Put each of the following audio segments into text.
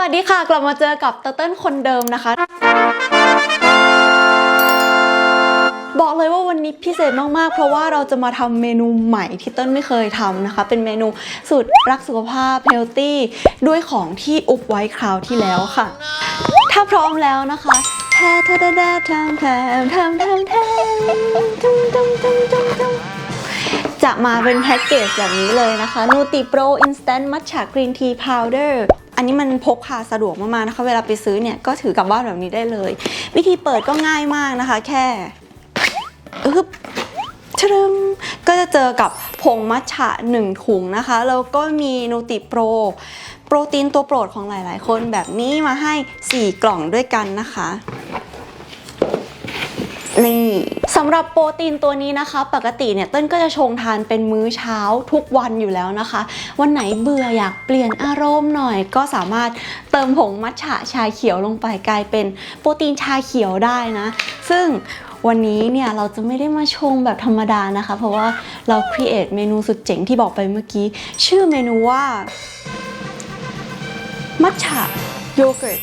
วัสดีค่ะ กลับมาเจอกับเตเติ้ลคนเดิมนะคะ บอกเลยว่าวันนี้พิเศษมากๆ เพราะว่าเราจะมาทำเมนูใหม่ที่เต้นไม่เคยทำนะคะ เป็นเมนูสูตรรักสุขภาพเฮลตี้ด้วยของที่อุบไว้คราวที่แล้วค่ะ ถ้าพร้อมแล้วนะคะแททะดาทำทำทำทำทำทำทำทำทำทำจะมาเป็นแพ็กเกจแบบนี้เลยนะคะ Nutri Pro Instant Matcha Green Tea Powder อันนี้มันพกพาสะดวกมากๆนะคะ เวลาไปซื้อเนี่ยก็ถือกลับบ้านแบบนี้ได้เลย วิธีเปิดก็ง่ายมากนะคะ แค่อึ๊บชรึมก็จะเจอกับผงมัทฉะ 1 ถุงนะคะ แล้วก็มีนูติโปร โปรตีนตัวโปรดของหลายๆ คนแบบนี้มาให้ 4 กล่องด้วยกันนะคะ สำหรับโปรตีนตัวนี้นะคะ ปกติเนี่ยเต้นก็จะชงทานเป็นมื้อเช้าทุกวันอยู่แล้วนะคะ วันไหนเบื่ออยากเปลี่ยนอารมณ์หน่อย ก็สามารถเติมผงมัทฉะชาเขียวลงไปกลายเป็นโปรตีนชาเขียวได้นะ ซึ่งวันนี้เนี่ยเราจะไม่ได้มาชงแบบธรรมดานะคะ เพราะว่าเราครีเอทเมนูสุดเจ๋งที่บอกไปเมื่อกี้ ชื่อเมนูว่า มัทฉะโยเกิร์ต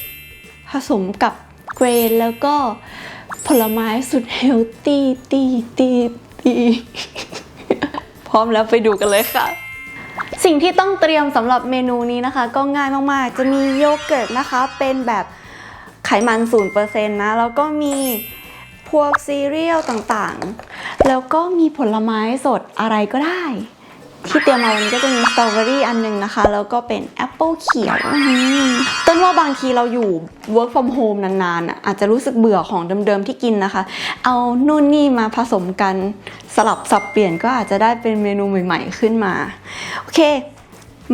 ผสมกับเกรนแล้วก็ ผลไม้สุดเฮลตี้ตีตีตีพร้อมแล้วไปดูกันเลยค่ะ สิ่งที่ต้องเตรียมสำหรับเมนูนี้นะคะ ก็ง่ายมากๆ จะมีโยเกิร์ตนะคะ เป็นแบบไขมัน0%นะ แล้วก็มีพวกซีเรียลต่างๆ แล้วก็มีผลไม้สดอะไรก็ได้ ที่เตรียมมาวันนี้ก็จะมีสตรอเบอรี่อันหนึงนะคะ แล้วก็เป็นแอปเปิลเขียวอืมต้นว่าบางทีเราอยู่ work from home นานๆอะอาจจะรู้สึกเบื่อของเดิมๆที่กินนะคะ เอานู่นนี่มาผสมกันสลับสับเปลี่ยนก็อาจจะได้เป็นเมนูใหม่ ๆ ขึ้นมา โอเค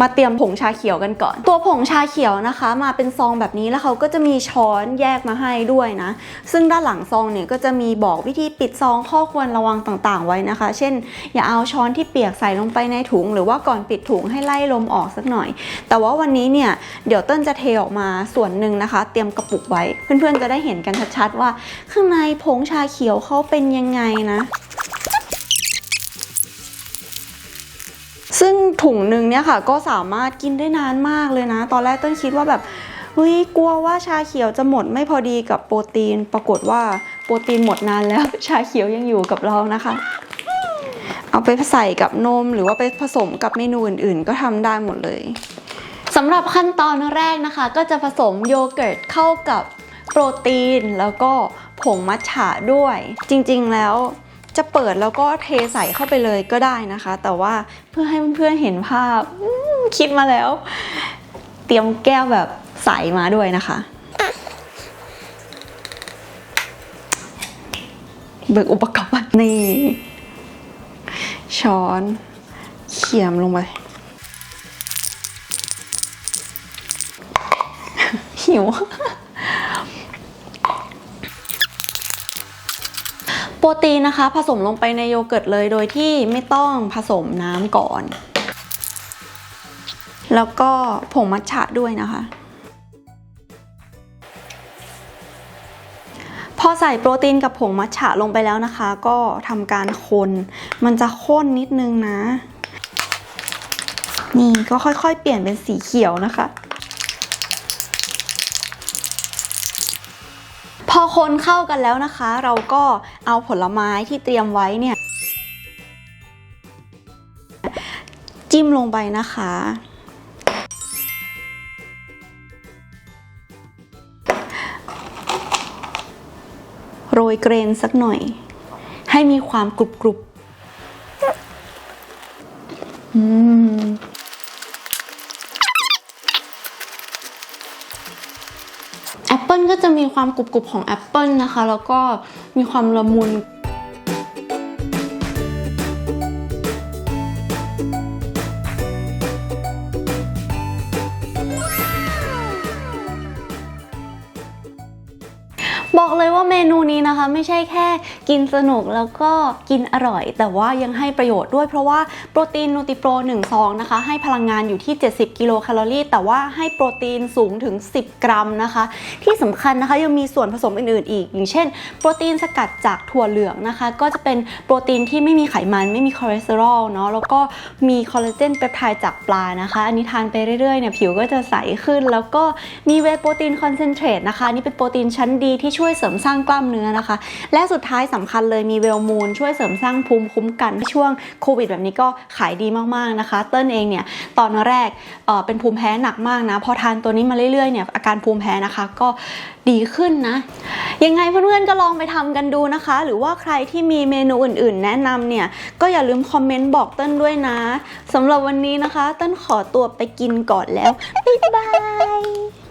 มาเตรียมผงชาเขียวกันก่อน ตัวผงชาเขียวนะคะ มาเป็นซองแบบนี้แล้วเขาก็จะมีช้อนแยกมาให้ด้วยนะ ซึ่งด้านหลังซองเนี่ยก็จะมีบอกวิธีปิดซองข้อควรระวังต่างๆ ไว้นะคะ เช่น อย่าเอาช้อนที่เปียกใส่ลงไปในถุง หรือว่าก่อนปิดถุงให้ไล่ลมออกสักหน่อย แต่ว่าวันนี้เนี่ยเดี๋ยวเต้นจะเทออกมาส่วนหนึ่งนะคะ เตรียมกระปุกไว้ เพื่อนๆจะได้เห็นกันชัดๆว่า ข้างในผงชาเขียวเขาเป็นยังไงนะ ซึ่งถุงหนึ่งเนี่ยค่ะก็สามารถกินได้นานมากเลยนะ ตอนแรกต้นคิดว่าแบบเฮ้ยกลัวว่าชาเขียวจะหมดไม่พอดีกับโปรตีน ปรากฏว่าโปรตีนหมดนานแล้วชาเขียวยังอยู่กับเรานะคะ เอาไปใส่กับนมหรือว่าไปผสมกับเมนูอื่นๆ ก็ทำได้หมดเลยสำหรับขั้นตอนแรกนะคะ ก็จะผสมโยเกิร์ตเข้ากับโปรตีนแล้วก็ผงมัทฉะด้วย จริงๆแล้ว จะเปิดแล้วก็เทใส่เข้าไปเลยก็ได้นะคะ แต่ว่าเพื่อให้เพื่อนๆเห็นภาพคิดมาแล้ว เตรียมแก้วแบบใสมาด้วยนะคะเบิกอุปกรณ์นี่ ช้อน เขี่ยมลงไป หิว โปรตีนนะคะ ผสมลงไปในโยเกิร์ตเลยโดยที่ไม่ต้องผสมน้ำก่อน แล้วก็ผงมัทฉะด้วยนะคะ พอใส่โปรตีนกับผงมัทฉะลงไปแล้วนะคะ ก็ทำการคน มันจะข้นนิดนึงนะ นี่ก็ค่อยๆ เปลี่ยนเป็นสีเขียวนะคะ พอคนเข้ากันแล้วนะคะ เราก็เอาผลไม้ที่เตรียมไว้เนี่ย จิ้มลงไปนะคะ โรยเกรนสักหน่อย ให้มีความกรุบกรุบอืม Apple ก็จะมีความกรุบๆของแอปเปิลนะคะ แล้วก็มีความละมุน เมนูนี้นะคะไม่ใช่แค่กินสนุกแล้วก็กินอร่อย แต่ว่ายังให้ประโยชน์ด้วยเพราะว่าโปรตีนนูติโปร1ซองนะคะให้พลังงานอยู่ที่ 70 กิโลแคลอรี่ แต่ว่าให้โปรตีนสูงถึง 10 กรัมนะคะ ที่สำคัญนะคะยังมีส่วนผสมอื่นๆอีก อย่างเช่น โปรตีนสกัดจากถั่วเหลืองนะคะ ก็จะเป็นโปรตีนที่ไม่มีไขมันไม่มีคอเลสเตอรอลเนาะแล้วก็มีคอลลาเจนเปปไทด์จากปลานะคะ อันนี้ทานไปเรื่อยๆเนี่ยผิวก็จะใสขึ้น แล้วก็มีเวโปรตีนคอนเซนเทรตนะคะนี่เป็นโปรตีนชั้นดีที่ช่วยเสริมสร้างกล้ามเนื้อนะคะ และสุดท้ายสำคัญเลยมีเวลมูนช่วยเสริมสร้างภูมิคุ้มกันช่วงโควิดแบบนี้ก็ขายดีมากๆนะคะ เติ้ลเองเนี่ยตอนแรกเเป็นภูมิแพ้หนักมากนะ พอทานตัวนี้มาเรื่อยๆเนี่ยอาการภูมิแพ้นะคะก็ดีขึ้นนะ ยังไงเพื่อนๆก็ลองไปทำกันดูนะคะ หรือว่าใครที่มีเมนูอื่นๆ แนะนำเนี่ยก็อย่าลืมคอมเมนต์บอกเต้นด้วยนะสำหรับวันนี้นะคะ เต้นขอตัวไปกินก่อนแล้วบ๊ายบาย